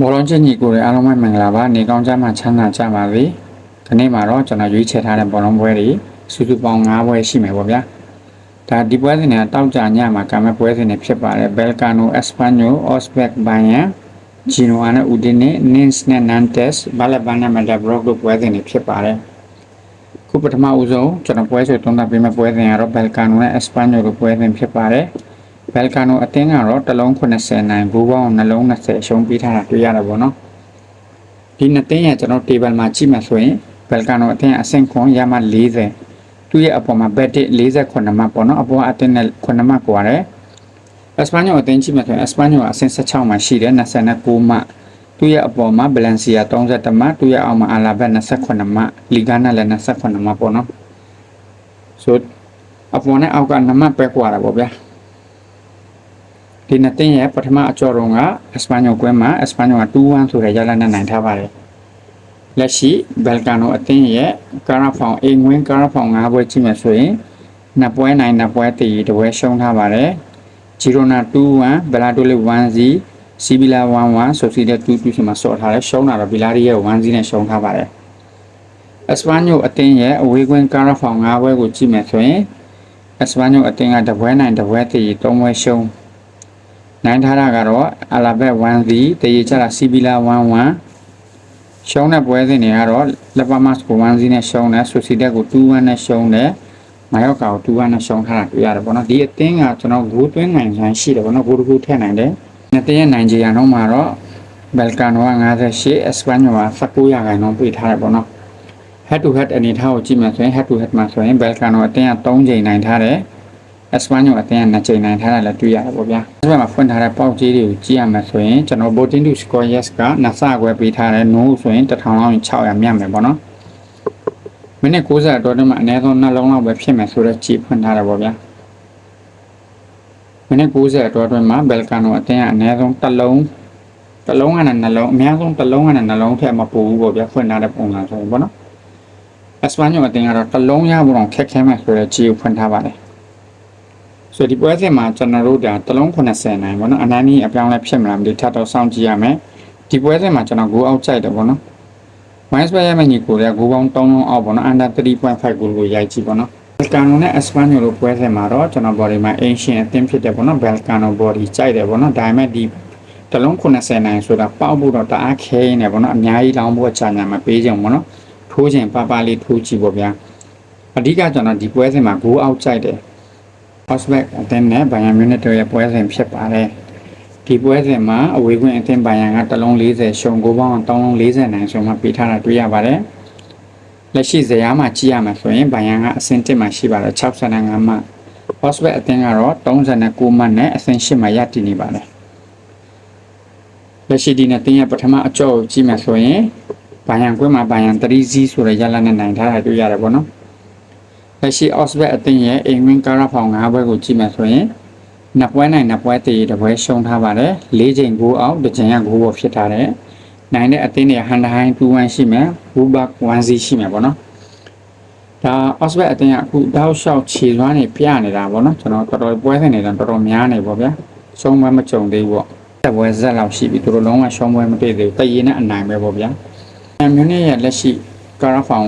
ဘောလုံးချင်းညီကိုတွေအားလုံးပဲမင်္ဂလာပါနေကောင်းကြမှာချမ်းသာကြပါစေဒီနေ့မှာတော့ကျွန်တော်ရွေးချယ်ထားတဲ့ဘောလုံးပွဲတွေစုစုပေါင်း9ပွဲရှိမယ်ပေါ့ဗျာဒါဒီပွဲစဉ်တွေကတောက်ကြညမှာကံမဲ့ပွဲစဉ်တွေဖြစ်ပါတယ်ဘယ်ကာနိုအက်စပန်ညိုအော့စဘက်ဘိုင်ယန်ဂျီနိုအာနဲ့ဦးဒီနီနင်းစ်နဲ့နန်တက်စ်ဘာလက်ဘန်နဲ့မက်ဒဘရော့တို့ပွဲစဉ်တွေဖြစ်ပါတယ်ခုပထမဦးဆုံးကျွန်တော်ပွဲဆွေသုံးသပ်ပေးမယ့်ပွဲစဉ်ကတော့ဘယ်ကာနိုနဲ့အက်စပန်ညိုတို့ပွဲစဉ်ဖြစ်ပါတယ် ဘယ်ကာနိုအသင်းကတော့တစ်လုံး80နိုင်ဘူးပေါင်းနှလုံး20အရှုံးပေးထားတာတွေ့ရတာပေါ့နော်ဒီနှစ်သင်းရဲ့ကျွန်တော် table မှာကြည့်မှဆိုရင်ဘယ်ကာနိုအသင်းအဆင့်ခွန်ရမှ40သူ့ရဲ့အပေါ်မှာ bet 48မှတ်ပေါ့နော်အပေါ်အသင်းနဲ့9မှတ်ကွာတယ်အစပန်ညိုအသင်းကြည့်မှဆိုရင်အစပန်ညိုအဆင့်16မှာရှိတယ်29မှတ်သူ့ရဲ့အပေါ်မှာဘလန်စီယာ31မှတ်သူ့ရဲ့အောက်မှာအာလာဘက်28မှတ်လီဂါနာလည်း28မှတ်ပေါ့နော်ဆိုအပေါ်နဲ့အောက်က2မှတ်ပဲကွာတာပေါ့ဗျာ ဒီနှစ်သင်းရဲ့ပထမအကြော်တုံးကအက်စပန်ညိုကွဲမှာအက်စပန်ညိုက2-1ဆိုတဲ့ရလဒ်နဲ့နိုင်ထားပါတယ်။လက်ရှိဘယ်ကာနိုအသင်းရဲ့ကာရာဖောင်အိမ်ဝင်ကာရာဖောင်5ပွဲကြည့်မယ်ဆိုရင်နှစ်ပွဲနိုင်နှစ်ပွဲတည်တပွဲရှုံးထားပါတယ်။ဂျီရိုနာ2-1ဘလာတိုလီ1-0စီဗီလာ1-1ဆိုစီတဲ့2-2ဆိုမှဆော့ထားတယ်ရှုံးတာတော့ဗီလာရီရဲ့1-0နဲ့ရှုံးထားပါတယ်။အက်စပန်ညိုအသင်းရဲ့အဝေးကွင်းကာရာဖောင်5ပွဲကိုကြည့်မယ်ဆိုရင်အက်စပန်ညိုအသင်းကတပွဲနိုင်တပွဲတည်3ပွဲရှုံး နိုင်ထားတာကတော့အလာဘက်1စီတရေချတာစီဘီလာ11ရှုံးတဲ့ပွဲစဉ်တွေကတော့လက်ပါမတ်ကို1စီနဲ့ရှုံးတယ်ဆိုစီတက်ကို2-1နဲ့ရှုံးတယ်မယောက်ကာကို2-1နဲ့ရှုံးထားတာတွေ့ရတယ်ပေါ့နော်ဒီအသင်းကကျွန်တော်ဂိုးသွင်းနိုင်ဆိုင်ရှိတယ်ပေါ့နော်ဂိုးတစ်ခုထည့်နိုင်တယ်နှစ်သင်းရဲ့နိုင်ဂျီယာတော့မှာတော့ဘယ်ကာနိုက58အက်စပန်ညိုက19ရာခိုင်နှုန်းပေးထားတယ်ပေါ့နော် head to head အနေထားကိုကြည့်မှဆိုရင် head to head မှာဆိုရင်ဘယ်ကာနိုအသင်းက3ချိန်နိုင်ထားတယ် အစပန်ညိုအတင်းကနှစ်ချိန်နိုင်ထားတာလည်းတွေ့ရတယ်ပေါ့ဗျာ။ဒီဘက်မှာဖွင့်ထားတဲ့ပေါက်ကြီးတွေကိုကြည့်ရမယ်ဆိုရင်ကျွန်တော် voting to score yes ကနှစ်ဆခွဲပေးထားတယ် no ဆိုရင်1000လောက်600မြတ်မယ်ပေါ့နော်။မိနစ်90အတွင်းမှာအနည်းဆုံးနှလုံးလောက်ပဲဖြစ်မယ်ဆိုတော့ကြည့်ဖွင့်ထားတယ်ပေါ့ဗျာ။မိနစ်90အတွင်းမှာဘယ်ကာနိုအတင်းကအနည်းဆုံးတစ်လုံးတစ်လုံးကနဲ့နှလုံးအများဆုံးတစ်လုံးကနဲ့နှလုံးထက်မပိုဘူးပေါ့ဗျာဖွင့်ထားတဲ့ပုံစံဆိုရင်ပေါ့နော်။အစပန်ညိုအတင်းကတော့တစ်လုံးရဖို့တော့ခက်ခဲမယ်ဆိုတော့ကြည့်ဖွင့်ထားပါတယ်။ ဆိုဒီပွဲစဉ်မှာကျွန်တော်တို့ဒါတလုံး80နိုင်ပေါ့နော်အနန်းကြီးအပြောင်းလဲဖြစ်မလားမသိထပ်တော့စောင့်ကြည့်ရမယ်ဒီပွဲစဉ်မှာကျွန်တော် goal out ကြိုက်တယ်ပေါ့နော် minus ပဲရမယ့်ညီကိုတွေက goal ပေါင်း3လုံးအောက်ပေါ့နော် under 3.5 goal ကိုရိုက်ကြည့်ပေါ့နော် Belcano နဲ့ Espanyol တို့ပွဲစဉ်မှာတော့ကျွန်တော် body မှာ ancient အသင်းဖြစ်တယ်ပေါ့နော် Belcano body ကြိုက်တယ်ပေါ့နော်ဒါပေမဲ့ဒီတလုံး80နိုင်ဆိုတာပေါက်ဖို့တော့တအားခဲနေပေါ့နော်အများကြီးလောင်းဖို့အချာညာမပေးကြဘူးပေါ့နော်ထိုးခြင်းပပလေးထိုးကြည့်ပေါ့ဗျာအဓိကကျွန်တော်ဒီပွဲစဉ်မှာ goal out ကြိုက်တယ် Osbeck အသင်းနဲ့ဘိုင်ယန်မြူနစ်တို့ရဲ့ပွဲစဉ်ဖြစ်ပါတယ်ဒီပွဲစဉ်မှာအဝေးကွင်းအသင်းဘိုင်ယန်ကတလုံး40ရှုံကိုပေါင်း3လုံး40နိုင်ဆိုမှပေးထားတာတွေ့ရပါတယ်လက်ရှိဇယားမှာကြည့်ရမှာဆိုရင်ဘိုင်ယန်ကအဆင့်1မှာရှိပါတယ်65မှ Osbeck အသင်းကတော့39မှနဲ့အဆင့်8မှာရပ်တည်နေပါတယ်လက်ရှိဒီနဲ့တင်းရဲ့ပထမအကြော့ကိုကြည့်မှဆိုရင်ဘိုင်ယန်ကွင်းမှာဘိုင်ယန်3 Z ဆိုတဲ့ရလနဲ့နိုင်ထားတာတွေ့ရတယ်ပေါ့နော် လက်ရှိ Osbet အသင်းရဲ့အိမ်ဝင်းကာရာဖောင်၅ဘွဲကိုကြည့်မှဆိုရင်နှစ်ပွဲနိုင်နှစ်ပွဲတည်တပွဲရှုံးထားပါတယ်၄ချိန်ဂိုးအောင်တစ်ချိန်ကဂိုးပေါ်ဖြစ်ထားတယ်နိုင်တဲ့အသင်းတွေဟန်ဒဟိုင်း2-1ရှိမယ်ဘူဘတ်1-0ရှိမယ်ပေါ့နော်ဒါ Osbet အသင်းကအခုတောက်လျှောက်ခြေစွမ်းနေပြနေတာပေါ့နော်ကျွန်တော်တော်တော်ပွဲစဉ်နေတော့တော်တော်များနေပေါ့ဗျာရှုံးပွဲမကြုံသေးဘူးပေါ့တက်ပွဲဇက်လောက်ရှိပြီသူတို့လုံးဝရှုံးပွဲမတွေ့သေးဘူးတည်ရင်နဲ့အနိုင်ပဲပေါ့ဗျာအမ်မြူနစ်ရဲ့လက်ရှိကာရာဖောင်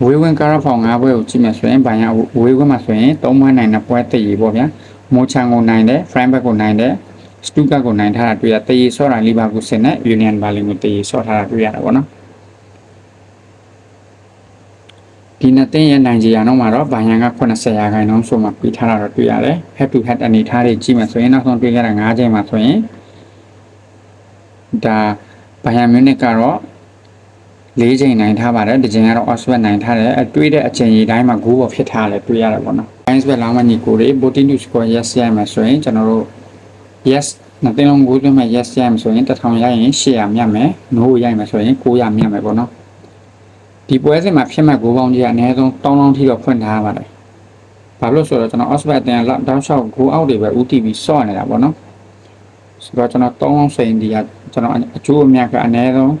ဝေးဝင်ကာရာဖောင်၅ဘွဲကိုကြည့်မယ်ဆိုရင်ဘိုင်ရဝေးဝင်မှာဆိုရင်၃ဘွဲနိုင်တဲ့ပွဲတည်ရီပေါ့ဗျာမိုချန်ကိုနိုင်တယ်ဖရန်ဘက်ကိုနိုင်တယ်စတူကတ်ကိုနိုင်ထားတာတွေ့ရတည်ရီဆော့တာလီဗာပူးစင်နဲ့ယူနီယန်ဘာလင်ကိုတည်ရီဆော့ထားတာတွေ့ရတာပေါ့နော်ဒီနှစ်သင်းရဲ့နိုင်ဂျီယာတော့မှာတော့ဘိုင်ယန်က80ရာခိုင်နှုန်းဆိုမှပြီးထားတာတော့တွေ့ရတယ် head to head အနေထားတွေကြည့်မယ်ဆိုရင်နောက်ဆုံးတွေ့ရတာ9ချိန်မှာဆိုရင်ဒါဘိုင်ယန်မြူနစ်ကတော့ လေးချိန်နိုင်ထားပါတယ်ဒီချိန်ကတော့ Oxford နိုင်ထားတယ်အတွေးတဲ့အချိန်ကြီးတိုင်းမှာဂိုးပေါ်ဖြစ်ထားလဲတွေ့ရတယ်ပေါ့နော် Oxford လောင်းမညီကိုတွေ voting to score yes ရမယ်ဆိုရင်ကျွန်တော်တို့ yes နှစ်သိန်းလုံးဂိုးသွင်းမဲ့ yes ရမယ်ဆိုရင်1000ရရင်800မြတ်မယ် no ရမယ်ဆိုရင်900မြတ်မယ်ပေါ့နော်ဒီပွဲစဉ်မှာဖြစ်မဲ့ဂိုးပေါင်းကြီးကအနည်းဆုံး1000ထိတော့ဖွင့်ထားပါတယ်ဘာလို့ဆိုတော့ကျွန်တော် Oxford အတန်းလောက်တောက်လျှောက်ဂိုးအောက်တွေပဲ UTV စော့နေတာပေါ့နော်ဆိုတော့ကျွန်တော်3000စိန်ဒီကကျွန်တော်အကျိုးအမြတ်ကအနည်းဆုံး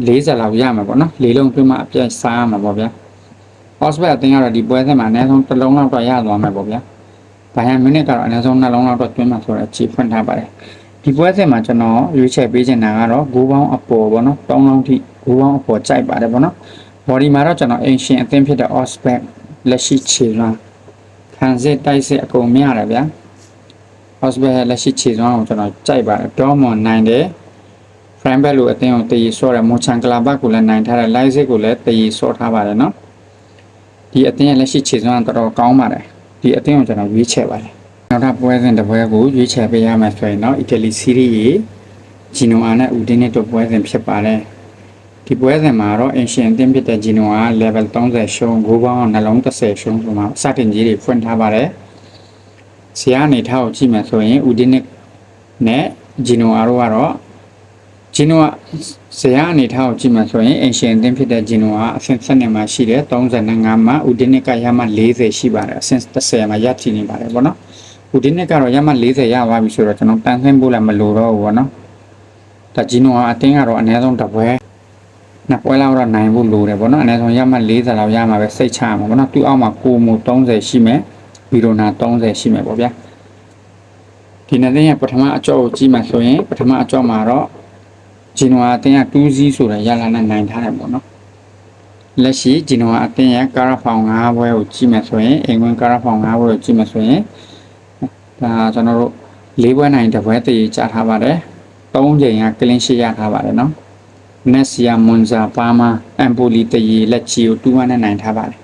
40လောက်ရမှာပေါ့နော်လေးလုံးပြမအပြည့်စားရမှာပေါ့ဗျာ Osbet အတင်းကတော့ဒီပွဲစဉ်မှာအနည်းဆုံးတစ်လုံးလောက်တော့ရသွားမှာပေါ့ဗျာဘိုင်ယန်မြူနစ်ကတော့အနည်းဆုံးနှလုံးလောက်တော့တွင်းမှာဆိုတော့အခြေဖွင့်ထားပါတယ်ဒီပွဲစဉ်မှာကျွန်တော်ရွေးချယ်ပေးချင်တာကတော့ဂိုးပေါင်းအပေါ်ပေါ့နော်၃လုံးထိဂိုးပေါင်းအပေါ်ကြိုက်ပါတယ်ပေါ့နော် body မှာတော့ကျွန်တော် ancient အသင်းဖြစ်တဲ့ osback လက်ရှိခြေစွမ်းခံစစ်တိုက်စစ်အကုန်မြရတယ်ဗျာ osback ရဲ့လက်ရှိခြေစွမ်းကိုကျွန်တော်ကြိုက်ပါတယ်တော့မွန်နိုင်တယ် frame back လို့အသင်းကိုတည်ဆော့တယ်မွန်ချန်ကလာဘတ်ကိုလည်းနိုင်ထားတယ် light စစ်ကိုလည်းတည်ဆော့ထားပါတယ်နော်ဒီအသင်းရဲ့လက်ရှိခြေစွမ်းကတော်တော်ကောင်းပါတယ်ဒီအသင်းကိုကျွန်တော်ရွေးချယ်ပါတယ်နောက်ထပ်ပွဲစဉ်တစ်ပွဲကိုရွေးချယ်ပေးရမယ်ဆိုရင်တော့ Italy Serie A ဂျီနိုအာနဲ့ဦးဒင်းနဲ့တို့ပွဲစဉ်ဖြစ်ပါတယ်ဒီပွဲစဉ်မှာတော့ ancient အသင်းဖြစ်တဲ့ဂျီနိုအာ level 30ရှုံးဂိုးပေါင်းနှလုံး30ရှုံးဆိုမှစတင်ကြီးတွေဖွင့်ထားပါတယ်ဆရာအနေထားကိုကြည့်မယ်ဆိုရင်ဦးဒင်းနဲ့နဲ့ဂျီနိုအာတို့ကတော့ ဂျီနိုအာဆရာအနေထားကိုကြည့်မယ်ဆိုရင် ancient အသင်းဖြစ်တဲ့ဂျီနိုအာအဆင့်7မှာရှိတယ်35မှာဦးဒင်းနဲ့ကရမှ40ရှိပါတယ်အဆင့်30မှာရပ်တည်နေပါတယ်ဗောနော်ဟိုဒီနေ့ကတော့ရမှ40ရသွားပြီဆိုတော့ကျွန်တော်တန်ဆင်းဖို့လည်းမလိုတော့ဘူးပေါ့နော်ဒါဂျီနိုကအတင်းကတော့အနည်းဆုံးတစ်ပွဲနှစ်ပွဲလောက်တော့နိုင်ဖို့လိုတယ်ပေါ့နော်အနည်းဆုံးရမှ40လောက်ရမှာပဲစိတ်ချရမှာပေါ့နော်သူ့အောက်မှာကိုမူ30ရှိမယ်ဘီရိုနာ30ရှိမယ်ပေါ့ဗျာဒီနေ့တင်းရဲ့ပထမအကြော့ကိုကြည့်မှဆိုရင်ပထမအကြော့မှာတော့ ဂျီနိုကအတင်းက2စီးဆိုတဲ့ရလာနဲ့နိုင်ထားတယ်ပေါ့နော်လက်ရှိဂျီနိုကအတင်းရဲ့ကာရာဖောင်5ဘွဲကိုကြည့်မှဆိုရင်အင်္ဂွန်ကာရာဖောင်5ဘွဲကိုကြည့်မှဆိုရင်ဒါကျွန်တော်တို့လေးပွဲနိုင်တစ်ပွဲတည်ကြားထားပါတယ်၃ချိန်ကကလင်းရှိရထားပါတယ်နော်နက်ဆီယာမွန်ဇာပါမာအမ်ပိုလီတည်လက်ချီကို2-1နဲ့နိုင်ထားပါတယ်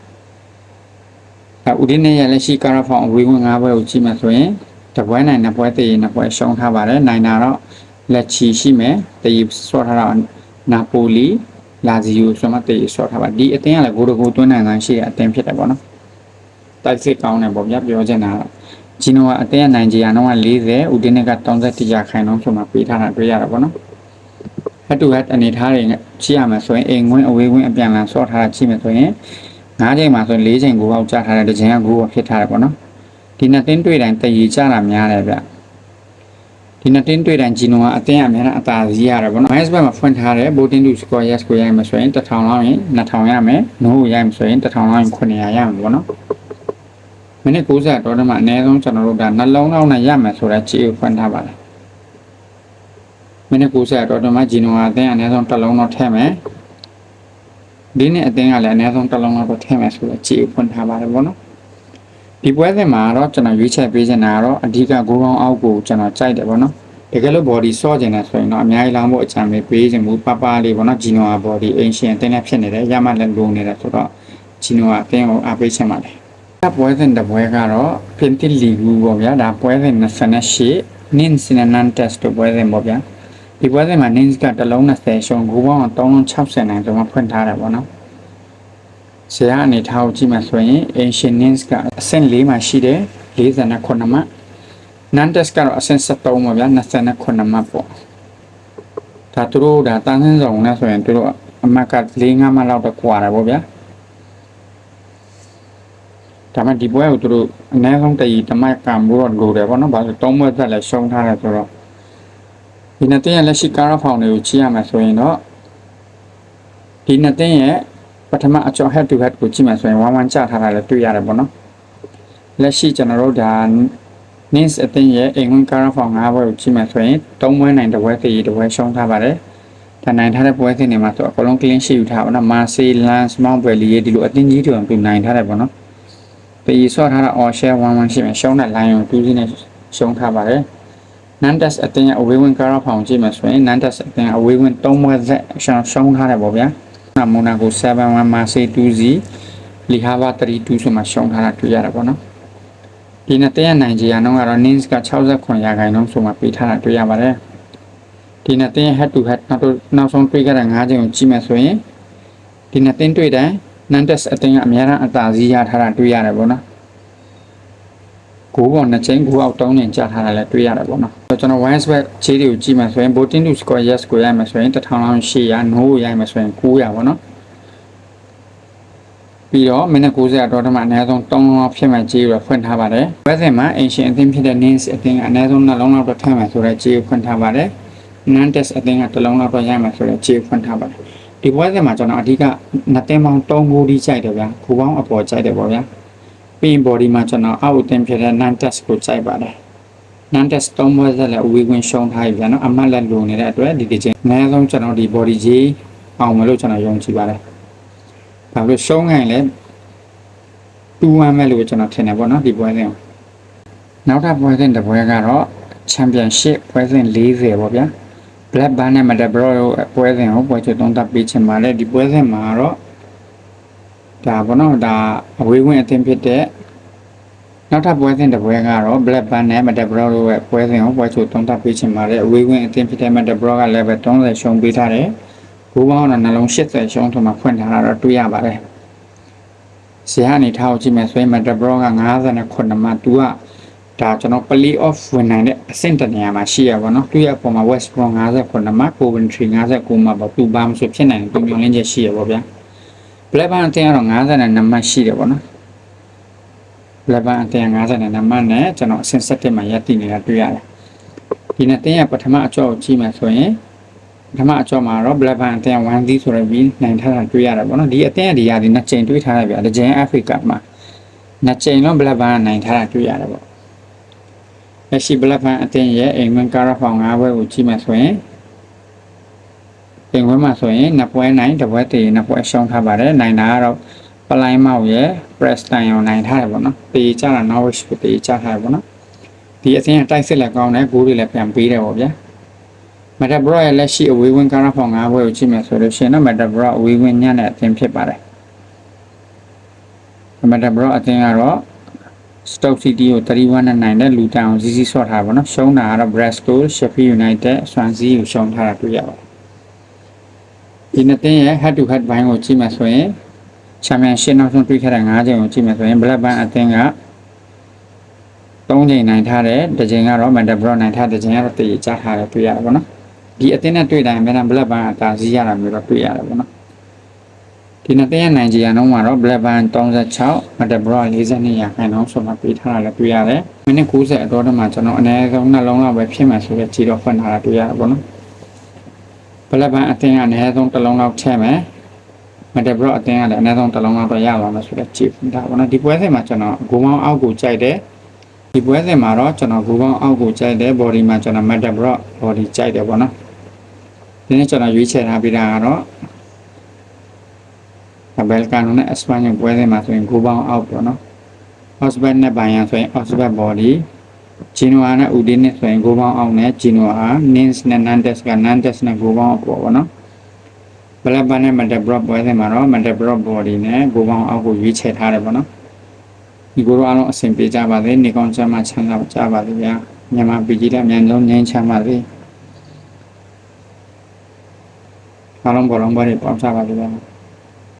အဲဦးဒီနေရလက်ရှိကာရာဖောင်အဝေးဝင်၅ပွဲကိုကြည့်မှဆိုရင်တစ်ပွဲနိုင်နှစ်ပွဲတည်နှစ်ပွဲရှုံးထားပါတယ်နိုင်တာတော့ လက်ချီရှိမယ်တည်ဆော့ထားတော့နာပိုလီလာဇီယိုဆိုမှတည်ဆော့ထားပါဒီအတင်းကလည်းဂိုးတကူသွင်းနိုင်နိုင်ရှိတဲ့အတင်းဖြစ်တယ်ပေါ့နော်တိုက်စစ်ကောင်းတယ်ပေါ့ဗျာပြောချင်တာကတော့ဂျီနိုကအသင်းနိုင်ဂျီယာတော့40ဦးတင်းနဲ့က31ရာခိုင်နှုန်းဆိုမှပေးထားတာတွေ့ရတာပေါ့နော် head to head အနေထားတွေနဲ့ကြည့်ရမယ်ဆိုရင်အိမ်ဝင်အဝေးဝင်အပြန်လန်ဆော့ထားတာကြည့်မယ်ဆိုရင်၅ချိန်မှာဆိုရင်၄ချိန်ကိုပေါက်ကြားထားတဲ့တစ်ချိန်ကကိုယ်ဖြစ်ထားတယ်ပေါ့နော်ဒီနှစ်တင်းတွေ့တိုင်းတည်ရကြတာများတယ်ဗျ ဒီနှစ်တင်းတွေ့တိုင်းဂျီနိုကအသင်းအများနဲ့အသာစီးရတယ်ပေါ့နော် minus ဘက်မှာဖွင့်ထားတဲ့ voting to score yes ကိုရမယ်ဆိုရင်1000လောက်ရင်2000ရမယ် no ရမယ်ဆိုရင်1000လောက်ရင်900ရမယ်ပေါ့နော်မိနစ်60တော့တည်းမှာအနည်းဆုံးကျွန်တော်တို့ကနှလုံးလောက်နဲ့ရမယ်ဆိုတော့ခြေကိုဖွင့်ထားပါတယ်မိနစ်60တော့တည်းမှာဂျီနိုကအသင်းအနည်းဆုံးတစ်လုံးတော့ထည့်မယ်ဒီနေ့အသင်းကလည်းအနည်းဆုံးတစ်လုံးတော့ထည့်မယ်ဆိုတော့ခြေကိုဖွင့်ထားပါတယ်ဗောနော် ဒီပွဲစဉ်မှာတော့ကျွန်တော်ရွေးချယ်ပေးချင်တာကတော့အဓိကဂိုးကောင်းအောက်ကိုကျွန်တော်ကြိုက်တယ်ဗောနော်တကယ်လို့ body ဆော့ကျင်တယ်ဆိုရင်တော့အများကြီးလောင်းဖို့အချမ်းပဲပေးခြင်းမူပပလေးဗောနော်ဂျီနိုက body ancient အသင်းနဲ့ဖြစ်နေတယ်ရမှလည်းလိုနေတယ်ဆိုတော့ဂျီနိုကအသင်းကိုအားပေးချင်ပါတယ်ပွဲစဉ်တစ်ပွဲကတော့ပင်တစ်လီဂူပေါ့ဗျာဒါပွဲစဉ်28 nins နဲ့ nan test တို့ပွဲစဉ်ပေါ့ဗျာဒီပွဲစဉ်မှာ nins ကတစ်လုံး20ရှုံးဂူပေါင်း360နိုင်ဆိုမှဖွင့်ထားတယ်ပေါ့နော် ဆရာအနေထားကိုကြည့်မှဆိုရင် ancient nins ကအဆင့်4မှာရှိတယ်49မှတ် nan test ကတော့အဆင့်73ပေါ့ဗျာ29မှတ်ပေါ့ဒါသူတို့ဒါတန်းစင်းဆောင်နဲ့ဆိုရင်သူတို့အမှတ်က4-5မှတ်လောက်တော့ကွာတယ်ပေါ့ဗျာဒါမှဒီပွဲကိုသူတို့အနည်းဆုံးတည်တမိုက်ကံမိုးတော့လိုတယ်ပေါ့နော်။ဘာလို့သုံးဘွက်သက်လည်းရှုံးထားတယ်ဆိုတော့ဒီနှစ်တင်းရဲ့လက်ရှိကာရာဖောင်တွေကိုကြည့်ရမယ်ဆိုရင်တော့ဒီနှစ်တင်းရဲ့ ပထမအကျော် head to head ကိုကြည့်မယ်ဆိုရင်ဝမ်းဝမ်းကျထားတာလည်းတွေ့ရတယ်ပေါ့နော်။လက်ရှိကျွန်တော်တို့ဒါ Nins အတင်းရဲ့အိမ်ဝင်ကာရာဖောင်၅ဘွဲကိုကြည့်မယ်ဆိုရင်၃ဘွဲနိုင်တစ်ဘွဲတည်တစ်ဘွဲရှုံးထားပါတယ်။ဒါနိုင်ထားတဲ့ပွဲစဉ်တွေမှာဆိုအကုန်လုံး clean sheet ယူထားပါတော့။ Marcy Lance Mount Valley ဒီလိုအတင်းကြီးတွေပြုနိုင်ထားတယ်ပေါ့နော်။ပေဆော့ထားတာ all share 11ရှိမယ်ရှုံးတဲ့ line ကို2စီးနဲ့ရှုံးထားပါတယ် Nantes အတင်းရဲ့အဝေးဝင်ကာရာဖောင်ကြည့်မယ်ဆိုရင် Nantes အတင်းအဝေးဝင်3ဘွဲ့ဆက်ရှုံးရှုံးထားတယ်ပေါ့ဗျာနာ မိုနာကို7-1 Marseille 2စီလီဟာဗာ3-2ဆိုမှရှုံးထားတာတွေ့ရတယ်ပေါ့နော်ဒီနှစ်တင်းရဲ့နိုင်ဂျီယာနှုန်းကတော့ Nins က69ရာခိုင်နှုန်းဆိုမှပေးထားတာတွေ့ရပါတယ်ဒီနှစ်တင်းရဲ့ head to head နောက်တော့နောက်ဆုံးတွေ့ခဲ့တဲ့5ချိန်ကိုကြည့်မယ်ဆိုရင်ဒီနှစ်တင်းတွေ့တဲ့ Nantes အတင်းကအများအားအသာစီးရထားတာတွေ့ရတယ်ပေါ့နော် ကိုးပေါ်နှစ်ချိန်ကိုအောက်တောင်းနေကြထားတာလည်းတွေ့ရတယ်ပေါ့နော်ကျွန်တော် wise back ခြေတွေကိုကြည့်မှဆိုရင် voting to score yes ကိုရမယ်ဆိုရင်1000လောက်800 no ကိုရမယ်ဆိုရင်900ပေါ့နော်ပြီးတော့မိနစ်90တော့တမအနည်းဆုံး3လောက်ဖြစ်မှခြေကိုဖွင့်ထားပါတယ်ဘက်စင်မှာ ancient အသင်းဖြစ်တဲ့ nins အသင်းကအနည်းဆုံးနှလုံးလောက်တော့ထည့်မယ်ဆိုတော့ခြေကိုဖွင့်ထားပါတယ် nantes အသင်းကတစ်လုံးလောက်တော့ရမယ်ဆိုတော့ခြေကိုဖွင့်ထားပါတယ်ဒီပွဲစဉ်မှာကျွန်တော်အဓိကနှစ်သင်းပေါင်း3ဂိုးဒီကြိုက်တယ်ဗျာဂိုးပေါင်းအပေါ်ကြိုက်တယ်ပေါ့ဗျာ ပြီးရင် body မှာကျွန်တော်အောက်အသင်းဖြစ်တဲ့ nan test ကိုကြိုက်ပါတယ်နန်တက်သုံးဘွဲဆက်လည်းအဝေးဝင်ရှုံးထားပြီဗျာနော်အမှတ်လက်လိုနေတဲ့အတွက်ဒီဒီချင်းအနည်းဆုံးကျွန်တော်ဒီ body J အောင်မလို့ကျွန်တော်ယုံကြည်ပါတယ်ဒါလို့ရှုံးခိုင်းလဲတူဝမ်းမဲ့လို့ကျွန်တော်ထင်တယ်ပေါ့နော်ဒီပွဲစဉ်ကိုနောက်ထပ်ပွဲစဉ်တစ်ပွဲကတော့ championship ပွဲစဉ်40ပေါ့ဗျာ black bar နဲ့ metal bro ပွဲစဉ်ကိုပွဲချသုံးသပ်ပေးချင်ပါတယ်ဒီပွဲစဉ်မှာတော့ ဒါပေါ့နော်ဒါအဝေးဝင်အသင်းဖြစ်တဲ့နောက်ထပ်ပွဲစဉ်တစ်ပွဲကတော့ black bar နဲ့ metal bro တို့ရဲ့ပွဲစဉ်ကိုပွဲချသုံးသပ်ပေးချင်ပါတယ်အဝေးဝင်အသင်းဖြစ်တဲ့ metal bro က level 30ရှုံးပေးထားတယ်ဘူပေါင်းတော့နှလုံး80ရှုံးထုံမှာဖွင့်ထားတာတော့တွေ့ရပါတယ်ဇေယျအနေထားကိုကြည့်မယ်ဆိုရင် metal bro က59မှာ तू ကဒါကျွန်တော် play off ဝင်နိုင်တဲ့အဆင့်တနေရာမှာရှိရပါတော့သူ့ရဲ့အပေါ်မှာ West Brom 59မှာ Coventry 59မှာပေါ့သူဘာမှဆိုဖြစ်နိုင်တယ်သူမျောလင်းချက်ရှိရပါဗျာ Blackburn အသင်းကတော့52မှတ်ရှိတယ်ပေါ့နော် Blackburn အသင်း52မှတ်နဲ့ကျွန်တော်အဆင့်7မှာရပ်တည်နေတာတွေ့ရတယ်ဒီနှစ်သင်းရဲ့ပထမအကြော့ကိုကြည့်မယ်ဆိုရင်ပထမအကြော့မှာတော့ Blackburn အသင်း1 0ဆိုရပြီးနိုင်ထားတာတွေ့ရတယ်ပေါ့နော်ဒီအသင်းကဒီရာဒီနှစ်ချိန်တွေ့ထားတယ်ဗျာဒီချိန် Africa မှာနှစ်ချိန်လုံး Blackburn နိုင်ထားတာတွေ့ရတယ်ပေါ့လက်ရှိ Blackburn အသင်းရဲ့အိမ်ဝင်ကာရာဖောင်၅ဘွဲကိုကြည့်မယ်ဆိုရင် အိမ်ဝင်မှာဆိုရင်နှစ်ပွဲနိုင်တစ်ပွဲတည်နှစ်ပွဲရှုံးထားပါတယ်နိုင်တာကတော့ပလိုင်းမောက်ရဲ့ Preston ရောနိုင်ထားတယ်ပေါ့နော်တေးကြတာ Norwich ကိုတေးကြထားတယ်ပေါ့နော်ဒီအသင်းကတိုက်စစ်လက်ကောင်းတယ်ဂိုးတွေလည်းပြန်ပေးတယ်ပေါ့ဗျာမက်တာဘရော့ရဲ့လက်ရှိအဝေးဝင်ကာရာဖောင်၅ဘွဲကိုကြည့်မယ်ဆိုလို့ရှိရင်တော့မက်တာဘရော့အဝေးဝင်ညံ့တဲ့အသင်းဖြစ်ပါတယ်မက်တာဘရော့အသင်းကတော့ Stoke City ကို31နဲ့နိုင်တဲ့လူတန်အောင်စီးစီးဆော့ထားပါတော့ရှုံးတာကတော့ Bristol Sheffield United Swansea ကိုရှုံးထားတာတွေ့ရပါတယ် ဒီနှစ်သင်းရဲ့ head to head ဘိုင်းကိုကြည့်မယ်ဆိုရင် Championship နောက်ဆုံးတွေ့ခဲ့တဲ့၅ချိန်ကိုကြည့်မယ်ဆိုရင် Blackburn အသင်းက3ချိန်နိုင်ထားတယ်တစ်ချိန်ကတော့ Middlesbrough နိုင်ထားတစ်ချိန်ကတော့တည်ကြထားတယ်တွေ့ရတယ်ပေါ့နော်ဒီအသင်းနဲ့တွေ့တိုင်းမြန် Blackburn အသာစီးရတာမျိုးတော့တွေ့ရတယ်ပေါ့နော်ဒီနှစ်သင်းရဲ့နိုင်ဂျီယာနှုန်းမှာတော့ Blackburn 36 Middlesbrough 42ရာခိုင်နှုန်းဆိုမှပေးထားတာလည်းတွေ့ရတယ်မိနစ်90အတော်တမှာကျွန်တော်အနည်းဆုံးနှလုံးလောက်ပဲဖြစ်မှဆိုတဲ့ခြေတော့ဖွင့်ထားတာတွေ့ရတယ်ပေါ့နော် Blackburn အသင်းကအနည်းဆုံးတစ်လုံးလောက်ထည့်မယ် Middlesbrough အသင်းကလည်းအနည်းဆုံးတစ်လုံးလောက်တော့ရပါမယ်ဆိုတဲ့ခြေဖွင့်ထားပါတော့ဒီပွဲစဉ်မှာကျွန်တော်ဂိုးမောင်းအောက်ကိုကြိုက်တယ်ဒီပွဲစဉ်မှာတော့ကျွန်တော်ဂိုးပေါင်းအောက်ကိုကြိုက်တယ် body မှာကျွန်တော် Metabrock body ကြိုက်တယ်ပေါ့နော်ဒီနေ့ကျွန်တော်ရွေးချယ်ထားပြီးတာကတော့ဘယ်ကန်နဲ့ Espanyol ပွဲစဉ်မှာဆိုရင်ဂိုးပေါင်းအောက်ပေါ့နော် Osbert နဲ့ Bayern ဆိုရင် Osbert body Genoa နဲ့ Udine ဆိုရင်ဂိုးပေါင်းအောက်နဲ့ Genoa Nins နဲ့ Nantes က Nantes နဲ့ဂိုးပေါင်းအောက်ပေါ့ပေါ့နော်ဘလက်ဘန်နဲ့ Metabrock ပွဲစဉ်မှာတော့ Metabrock body နဲ့ဂိုးပေါင်းအောက်ကိုရွေးချယ်ထားတယ်ပေါ့နော်ဒီကိုယ်တို့အားလုံးအဆင်ပြေကြပါစေနေကောင်းချမ်းသာချမ်းသာကြပါစေဗျာမြန်မာပြည်ကြီးတဲ့မြန်ဆုံးငြိမ်းချမ်းပါစေအားလုံးဘောလုံးပွဲတွေပေါင်းကြပါစေဗျာ